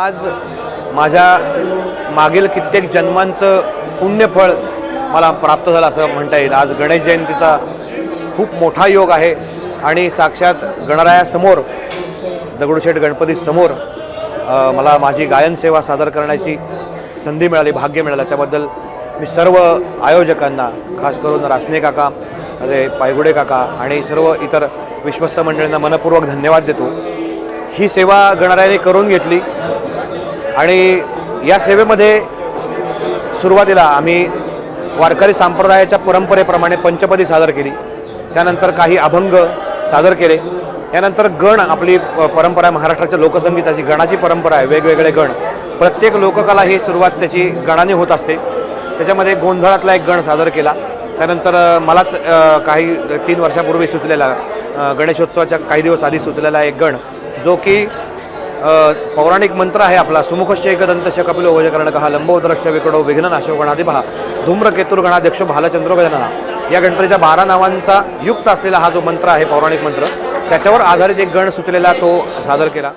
आज माझ्या मागील कित्येक जन्मांचं पुण्यफळ मला प्राप्त झालं असं म्हणता येईल. आज गणेश जयंतीचा खूप मोठा योग आहे आणि साक्षात गणरायासमोर दगडूशेठ गणपतीसमोर मला माझी गायन सेवा सादर करण्याची संधी मिळाली भाग्य मिळालं. त्याबद्दल मी सर्व आयोजकांना खास करून रासने काका अरे पायगुडे काका आणि सर्व इतर विश्वस्त मंडळींना मनपूर्वक धन्यवाद देतो. ही सेवा गणरायाने करून घेतली. आणि या सेवेमध्ये सुरुवातीला आम्ही वारकरी संप्रदायाच्या परंपरेप्रमाणे पंचपदी सादर केली. त्यानंतर काही अभंग सादर केले. यानंतर गण आपली प- परंपरा आहे महाराष्ट्राच्या लोकसंगीताची गणाची परंपरा आहे वेगवेगळे गण. प्रत्येक लोककला ही सुरुवात त्याची गणाने होत असते. त्याच्यामध्ये गोंधळातला एक गण सादर केला. त्यानंतर मलाच काही तीन वर्षापूर्वी सुचलेला गणेशोत्सवाच्या काही दिवस आधी सुचलेला एक गण जो की पौराणिक मंत्र आहे आपला. सुमुखश्च एकदंतश कपिलो वजकर्णक हा लंबोदरश्य विकडो विघ्ननाशो गणाधिपहा धूम्रकेतुर गणाध्यक्ष भालचंद्र गजानना या गणपतीच्या बारा नावांचा युक्त असलेला हा जो मंत्र आहे पौराणिक मंत्र त्याच्यावर आधारित एक गण सुचलेला तो सादर केला.